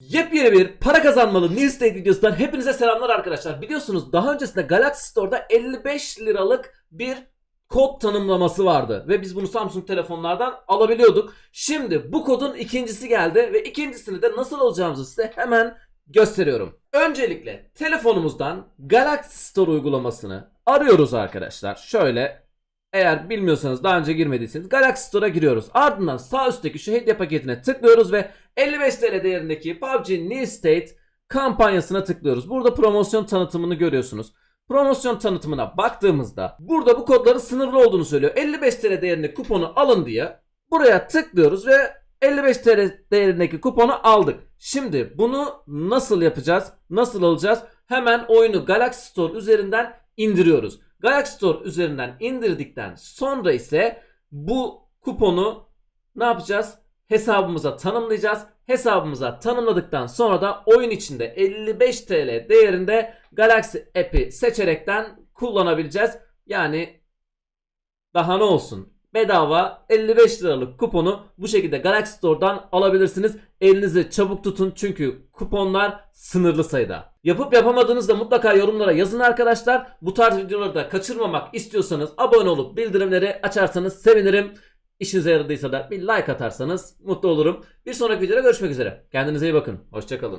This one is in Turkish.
Yepyeni bir para kazanmalı New State videosundan hepinize selamlar arkadaşlar. Biliyorsunuz daha öncesinde Galaxy Store'da 55 liralık bir kod tanımlaması vardı. Ve biz bunu Samsung telefonlardan alabiliyorduk. Şimdi bu kodun ikincisi geldi ve ikincisini de nasıl alacağımızı size hemen gösteriyorum. Öncelikle telefonumuzdan Galaxy Store uygulamasını arıyoruz arkadaşlar. Şöyle eğer bilmiyorsanız daha önce girmediyseniz Galaxy Store'a giriyoruz. Ardından sağ üstteki şu hediye paketine tıklıyoruz ve 55 TL değerindeki PUBG New State kampanyasına tıklıyoruz. Burada promosyon tanıtımını görüyorsunuz. Promosyon tanıtımına baktığımızda burada bu kodların sınırlı olduğunu söylüyor. 55 TL değerinde kuponu alın diye buraya tıklıyoruz ve 55 TL değerindeki kuponu aldık. Şimdi bunu nasıl yapacağız? Nasıl alacağız? Hemen oyunu Galaxy Store üzerinden indiriyoruz. Galaxy Store üzerinden indirdikten sonra ise bu kuponu ne yapacağız? Hesabımıza tanımlayacağız. Hesabımıza tanımladıktan sonra da oyun içinde 55 TL değerinde Galaxy app'i seçerekten kullanabileceğiz. Yani daha ne olsun? Bedava 55 liralık kuponu bu şekilde Galaxy Store'dan alabilirsiniz. Elinizi çabuk tutun çünkü kuponlar sınırlı sayıda. Yapıp yapamadığınızda mutlaka yorumlara yazın arkadaşlar. Bu tarz videoları da kaçırmamak istiyorsanız abone olup bildirimleri açarsanız sevinirim. İşinize yaradıysa da bir like atarsanız mutlu olurum. Bir sonraki videoda görüşmek üzere. Kendinize iyi bakın. Hoşçakalın.